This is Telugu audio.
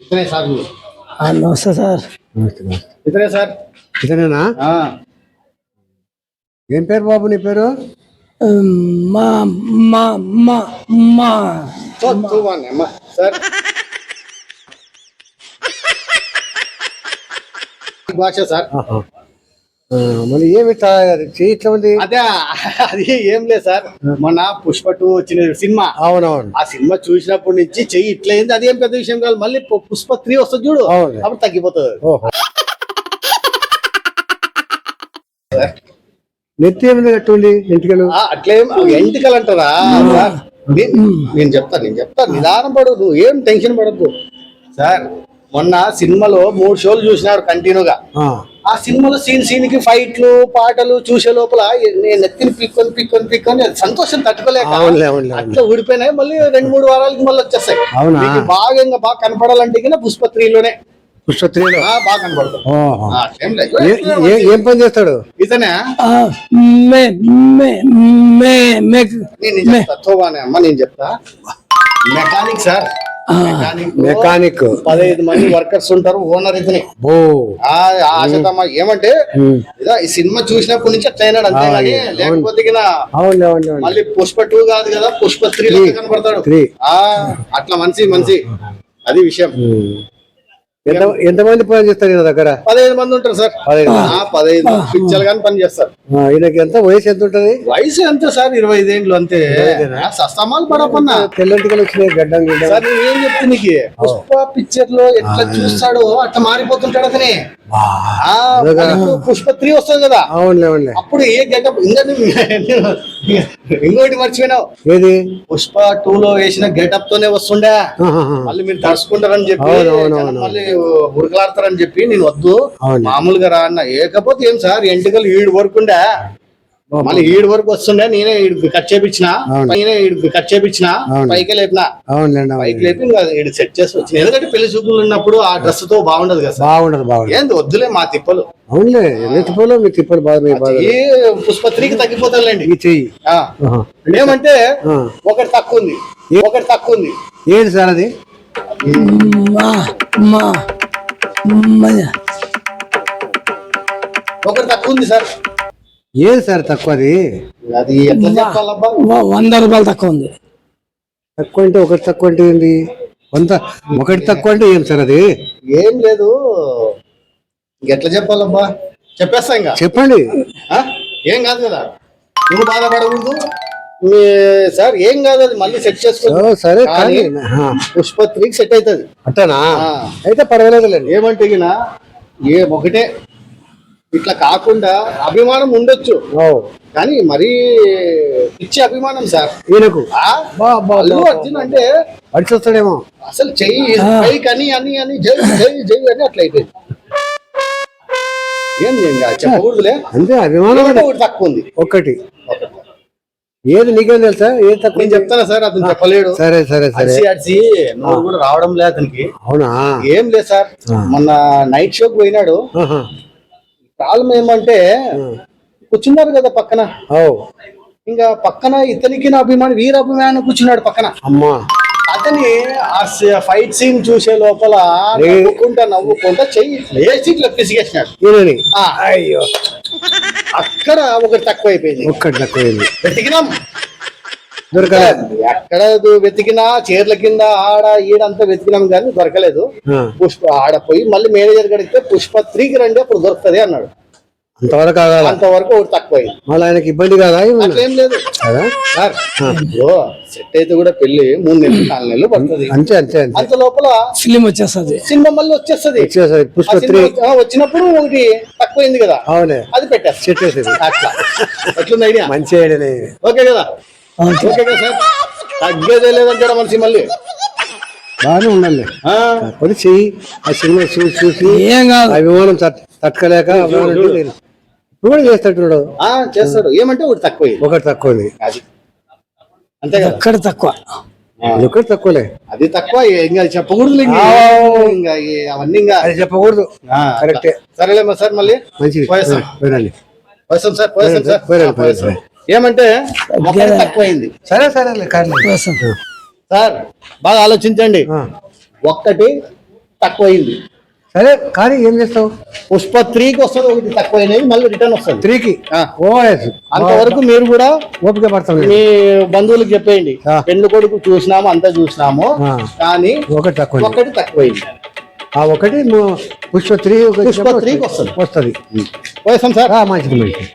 ఇతనే సార్ నమస్తే సార్. ఇతనే సార్? ఇతనేనా? ఆ, ఏం పేరు బాబు నీ పేరు? మా మా మా సార్. భాష సార్. మరి ఏమి ఉంది? అదే అది ఏం లేదు సార్. మొన్న పుష్ప టూ వచ్చిన సినిమా. అవునవును. ఆ సినిమా చూసినప్పటి నుంచి చెయ్యి ఇట్లా అయింది. అదేం పెద్ద విషయం కాదు. మళ్ళీ పుష్ప త్రీ వస్తుంది చూడు. అవును. అప్పుడు తగ్గిపోతుంది. నెత్తి ఏమి కట్టుంది ఎంటికలు? అట్లేం ఎంటికలు అంటారా నేను చెప్తా నేను చెప్తా. నిదానం పడు నువ్వు. ఏం టెన్షన్ పడద్దు సార్ మొన్న సినిమాలో మూడు షోలు చూసినారు కంటిన్యూగా. ఆ, సినిమాలో సీన్ సీన్కి ఫైట్లు పాటలు చూసే లోపల నేను నెత్తిని పిక్కొని పిక్కొని పిక్కొని సంతోషం తట్టుకోలేక. అట్లా ఊడిపోయినాయి. మళ్ళీ రెండు మూడు వారాలకి మళ్ళీ వచ్చేస్తాయి? మీకు బాగా ఇంకా బాగా కనపడాలంటే పుష్ప త్రీలోనే. పుష్ప త్రీలో? బాగా కనపడతాం ఓహో. ఆ, ఏం పని చేస్తాడు? ఇతనే? నేను చెప్తా మెకానిక్ సార్ మెకానిక్ పదహైదు మంది వర్కర్స్ ఉంటారు ఓనర్ ఇతనే. ఆశతమ్మ ఏమంటే ఈ సినిమా చూసినప్పటి నుంచి అట్లా అయినాడు అంతే కానీ లేకపోతే మళ్ళీ పుష్ప టూ కాదు కదా పుష్ప త్రీ కనపడతాడు అట్లా మనిషి మనిషి అది విషయం. ఎంత ఎంతమంది పని చేస్తారు ఈయన దగ్గర? పదహైదు మంది ఉంటారు సార్. పదహైదు మంది. పిక్చర్ గాని పని చేస్తారు. ఈయనకి ఎంత? వయసు ఎంత ఉంటది? వయసు ఎంత సార్? ఇరవై ఐదేండ్లు అంతే. సస్తమాలు పడపన్నా తెల్లంటికలు వచ్చినాయి గడ్డం గిడ్డం. సార్ నేను ఏం చెప్తా నీకు? పుష్ప పిక్చర్లో ఎట్లా చూస్తాడో అట్లా మారిపోతుంటాడు అతనే. పుష్ప త్రీ వస్తుంది కదా. అవునులే అవునులే. అప్పుడు ఏ గెటప్ ఇంకా ఇంకోటి మర్చిపోయినావు. ఏది? పుష్ప టూ లో వేసిన గెటప్ తోనే వస్తుండే. మళ్ళీ మీరు తడుచుకుంటారని చెప్పి. మళ్ళీ ఉరకలాడతారని చెప్పి నేను వద్దు. మామూలుగా రా అన్న. ఏకపోతే ఏం సార్? ఎంటికలు ఈడు వరకు ఉండే మళ్ళీ ఈడు వరకు వస్తుండే నేనే ఈడు కట్ చేపించిన. నేనే ఈడు కట్ చేపించిన. పైకి లేపిన. పైకి లేపి ఇంకా ఈడు సెట్ చేసి వచ్చిన ఎందుకంటే పెళ్ళి చూపులు ఉన్నప్పుడు ఆ డ్రెస్తో బాగుండదు కదా సార్. బాగుండదు బాగుండదు. ఏంది వద్దులే మా తిప్పలు. అవునులే ఎన్ని తిప్పలు? మీ తిప్పలు బాగా ఈ పుష్ప త్రీకి తగ్గిపోతారులేండి ఈ చెయ్యి. ఏమంటే. ఒకటి తక్కువ ఉంది. ఒకటి తక్కువ ఉంది. ఏంటి సార్ అది? మా మా మా. ఒకటి తక్కువ ఉంది సార్. ఏది సార్ తక్కువ అది అది ఎట్లా చెప్పాలబ్బా? వంద రూపాయలు తక్కువ ఉంది. తక్కువ అంటే ఒకటి తక్కువ అంటే ఏంది? వంద ఒకటి తక్కువ అంటే ఏం సార్ అది? ఏం లేదు. ఎట్లా చెప్పాలబ్బా? చెప్పేస్తా ఇంకా. చెప్పండి. ఆ? ఏం కాదు కదా. నువ్వు బాధపడకూడదు. మీ సార్ ఏం కాదు అది. మళ్ళీ సెట్ చేసుకో ఓ, సరే కానీ. పుష్ప త్రీకి సెట్ అవుతుంది. అట్టనా? ఆ. అయితే పర్వాలేదులేండి ఏమంటే గిన ఏ ఒకటే. ఇట్లా కాకుండా అభిమానం ఉండొచ్చు. కానీ మరీ ఇచ్చే అభిమానం సార్. ఈయనకు? అల్లు అర్జున్ అంటే అడిచి వస్తాడేమో అసలు చెయ్యి పైకి అని అని అని జై జై జై అని అట్లా అయిపోయింది. ఏం ఇంకా? చెప్పకూడదులే. అంతే అభిమానం ఒకటి తక్కువ ఉంది. ఒక్కటి ఏది నీకేం తెలుసా? ఏది తక్కువ నేను చెప్తానా సార్? అతను చెప్పలేడు. సరే సరే సరే. అడిసి కూడా రావడం లేదు అతనికి. అవునా? ఏం లేదు సార్. మొన్న నైట్ షోకి పోయినాడు. ప్రాబ్లం ఏమంటే కూర్చున్నారు కదా పక్కన. ఓ ఇంకా పక్కన ఇతనికి నా అభిమాని వీర అభిమానం కూర్చున్నాడు పక్కన. అమ్మా. అతని ఆ ఫైట్ సీన్ చూసే లోపల నవ్వుకుంటా నవ్వుకుంటా చెయ్యి లేచి ఇట్లా పిసిగేసినాడు. అయ్యో. అక్కడ ఒకటి తక్కువ అయిపోయింది ఒక్కటి తక్కువైంది. వెతికినాం. దొరకలే ఎక్కడ వెతికినా చీరల కింద ఆడ ఈడంతా వెతికినాం కానీ దొరకలేదు. పుష్ప ఆడ పోయి మళ్ళీ మేనేజర్ గడిగితే పుష్ప త్రీకి రండి అప్పుడు దొరుకుతుంది అన్నాడు. అంతవరకు అంతవరకు ఒకటి తక్కువ అయింది మళ్ళీ ఆయనకి ఇబ్బంది కాదా? అట్లేం లేదు. సార్ సెట్ అయితే కూడా పెళ్ళి మూడు నెలలు నాలుగు నెలలు పడుతుంది. అంతే అంతే అంతే. లోపల ఫిలిం వచ్చేస్తుంది. సినిమా మళ్ళీ వచ్చేస్తుంది. వచ్చేసరి ఆ పుష్ప త్రీ. సినిమా వచ్చి- ఆ, వచ్చినప్పుడు ఒకటి తక్కువైంది కదా. అవునే. అది పెట్టేస్తా. చెట్టేసేది అట్లా. ఎట్లుంది ఐడియా మంచి ఐడియానే ఇది. ఓకే కదా. ఓకే కదా సార్. తగ్గేదే లేదంటాడు మనిషి మళ్ళీ? బాగానే ఉండాలి ఆ, కాకపోతే చెయ్యి ఆ సినిమా చూసి చూసి ఏం కాదు. అభిమానం తట్- తట్టుకోలేక. ఇప్పుడు కూడా చేస్తాడు ఆ, చేస్తాడు. ఏమంటే ఒకటి తక్కువైంది ఒకటి తక్కువ ఉంది అది. అంతే కదా? ఎక్కడ తక్కువ. ఒకటి తక్కువలే అది తక్కువ ఇంకా చెప్పకూడదు ఇంకా. అవన్నీ ఇంకా. అది చెప్పకూడదు. ఆ, కరెక్టే. సరేలేమ్మా సార్ మళ్ళీ. మంచిది. పోయేస్తాం. వినండి పోయేస్తాం సార్ పోయేస్తాం సార్. పోయేస్తాం. ఏమంటే ఒకటి తక్కువైంది. సరే సరే. సార్ బాగా ఆలోచించండి. ఒక్కటి తక్కువైంది. సరే కానీ ఏం చేస్తావు? పుష్ప త్రీకి వస్తుంది ఒకటి తక్కువైనది మళ్ళీ రిటర్న్ వస్తుంది. త్రీకి అంతవరకు మీరు కూడా ఓపిక పడతాం మీ బంధువులకు చెప్పేయండి. పెళ్ళి కొడుకు చూసినాము అంతా చూసినాము. కానీ ఒకటి తక్కువ ఒకటి తక్కువైంది. ఆ ఒకటి ము- పుష్ప త్రీ పుష్ప త్రీకి వస్తుంది. వస్తుంది. పోయేస్తాం సార్? మంచిది మంచిది.